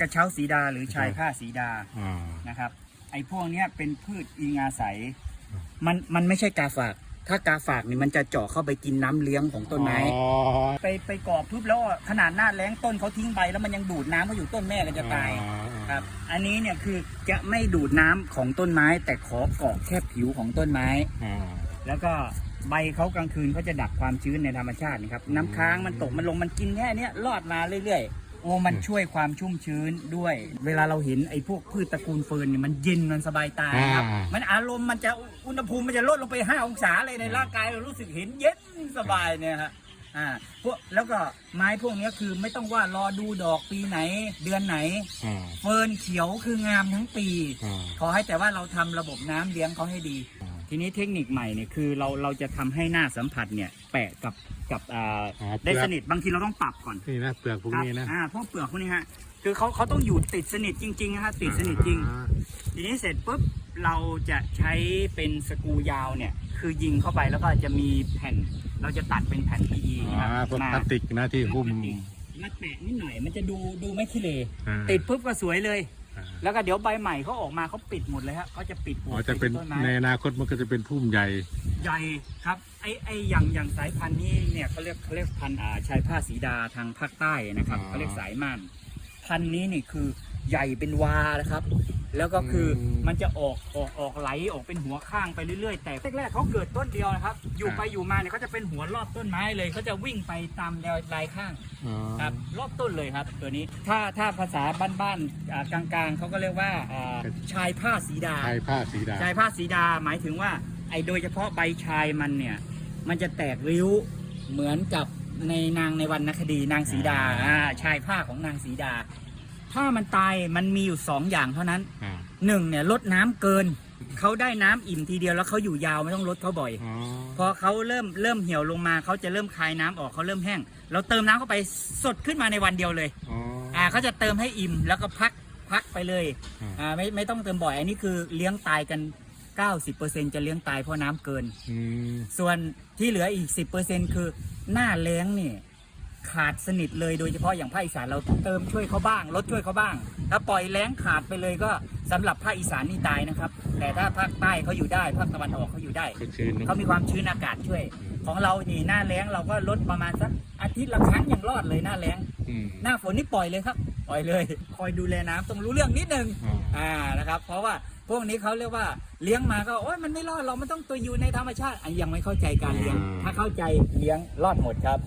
กระเช้าสีดาหรือชายผ้าสีดาอ่านะครับ ไอ้พวกเนี้ยเป็นพืชอิงอาศัย มันมันไม่ใช่กาฝาก ถ้ากาฝากนี่มันจะเจาะเข้าไปกินน้ำเลี้ยงของต้นไม้ อ๋อไปไปกรอบปุ๊บแล้วขนาดหน้าแล้งต้นเขาทิ้งใบแล้วมันยังดูดน้ำเขาอยู่ต้นแม่ก็จะตายอ่ครับ อันนี้เนี่ยคือจะไม่ดูดน้ำของต้นไม้ แต่ขอเกาะแค่ผิวของต้นไม้ อ่า แล้วก็ใบเขากลางคืนเขาจะดักความชื้นในธรรมชาตินะครับ น้ำค้างมันตกมันลงมันกินแค่เนี้ยรอดมาเรื่อยๆ โอ้มันช่วยความชุ่มชื้นด้วย เวลาเราเห็นไอ้พวกพืชตระกูลเฟิร์นเนี่ยมันเย็นมันสบายตานะครับมันอารมณ์มันจะอุณหภูมิมันจะลดลงไป 5 องศาเลยในร่างกายเรารู้สึกเห็นเย็นสบายเนี่ยฮะอ่าพวกแล้วก็ไม้พวกเนี้ยคือไม่ต้องว่ารอดูดอกปีไหน เดือนไหน อ่า เฟิร์นเขียวคืองามทั้งปี อ่า ขอให้แต่ว่าเราทำระบบน้ำเลี้ยงเขาให้ดีอ่าทีนี้เทคนิคใหม่เนี่ยคือเราเราจะทำให้หน้าสัมผัสเนี่ยแปะกับ กับอ่าอ๋อได้เปลือกสนิทบางทีเราต้องปรับก่อนนี่นะเปลือกพวกนี้ครันะบอ่าพวกเปลือกพวกนี้ฮะคือเขาเขาต้องอยู่ติดสนิทจริงๆนะฮะติดสนิทจริง อ่าทีนี้เสร็จปุ๊บเราจะใช้เป็นสกรูยาวเนี่ย คือยิงเข้าไปแล้วก็จะมีแผ่น เราจะตัดเป็นแผ่น PE อ่านะครับพวกมาพลาสติกนะที่หุ้ม มาแปะนิดหน่อย มันจะดูดูไม่ขี้เลอ่า ติดปุ๊บก็สวยเลย อ่าแล้วก็เดี๋ยวใบใหม่เขาออกมาเขาปิดหมดเลยฮะเขาจะปิดหัอ๋วอจะเป็นต้นไม้ในอนาคตมันก็จะเป็นพุ่มใหญ่ ใหญ่ครับไอไออย่างอย่างสายพันธุ์นี้เนี่ยเขาเรียกเขาเรียกพันธุ์อ่าชายผ้าสีดาทางภาคใต้นะครับอ๋อเขาเรียกสายม่านพันธุ์นี้นี่คือใหญ่เป็นวานะครับ แล้วก็คืออมมันจะออกออกออกไหลออกเป็นหัวข้างไปเรื่อยๆ แต่แรกๆเขาเกิดต้นเดียวนะครับ อยู่ไปอยู่มาเนี่ยเขาจะเป็นหัวรอบต้นไม้เลยเขาจะวิ่งไปตามแนวลายข้าง อ๋อครับรอบต้นเลยครับตัวนี้ถ้าถ้าภาษาบ้านๆอ่ากลางๆเขาก็เรียกว่าอ่าชายผ้าสีดาชายผ้าสีดา ชายผ้าสีดาหมายถึงว่า ไอ้โดยเฉพาะใบชายมันเนี่ย มันจะแตกริ้วเหมือนกับในนางในวรรณคดีนางสีดาอ่าอ่าชายผ้าของนางสีดา ถ้ามันตายมันมีอยู่สองอย่างเท่านั้นอ่าหนึ่งเนี่ยลดน้ำเกิน เขาได้น้ำอิ่มทีเดียวแล้วเขาอยู่ยาวไม่ต้องลดเขาบ่อย อ๋อพอเขาเริ่มเริ่มเหี่ยวลงมาเขาจะเริ่มคายน้ำออกเขาเริ่มแห้ง เราเติมน้ำเข้าไปสดขึ้นมาในวันเดียวเลย อ๋ออ่าเขาจะเติมให้อิ่มแล้วก็พักพักไปเลยอ่าอ่าไม่ไม่ต้องเติมบ่อย อันนี้คือเลี้ยงตายกัน 90%จะเลี้ยงตายเพราะน้ำเกิน อืมส่วนที่เหลืออีก 10%คือหน้าแล้งนี่ขาดสนิทเลยโดยเฉพาะอย่างภาคอีสานเราเติมช่วยเขาบ้างลดช่วยเขาบ้าง ถ้าปล่อยแล้งขาดไปเลยก็สำหรับภาคอีสานนี่ตายนะครับ แต่ถ้าภาคใต้เขาอยู่ได้ภาคตะวันออกเขาอยู่ได้ก็ชื้นนะเขามีความชื้นอากาศช่วย ของเรานี่หน้าแล้งเราก็ลดประมาณสักอาทิตย์ละครั้งอย่างรอดเลยหน้าแล้ง อืม หน้าฝนนี่ปล่อยเลยครับ ปล่อยเลย คอยดูแลน้ำต้องรู้เรื่องนิดนึงอ๋ออ่านะครับ เพราะว่าพวกนี้เขาเรียกว่าเลี้ยงมาก็โอ้ยมันไม่รอดเรามันต้องตัวอยู่ในธรรมชาติอันยังไม่เข้าใจการเลี้ยงถ้าเข้าใจเลี้ยงรอดหมดครับ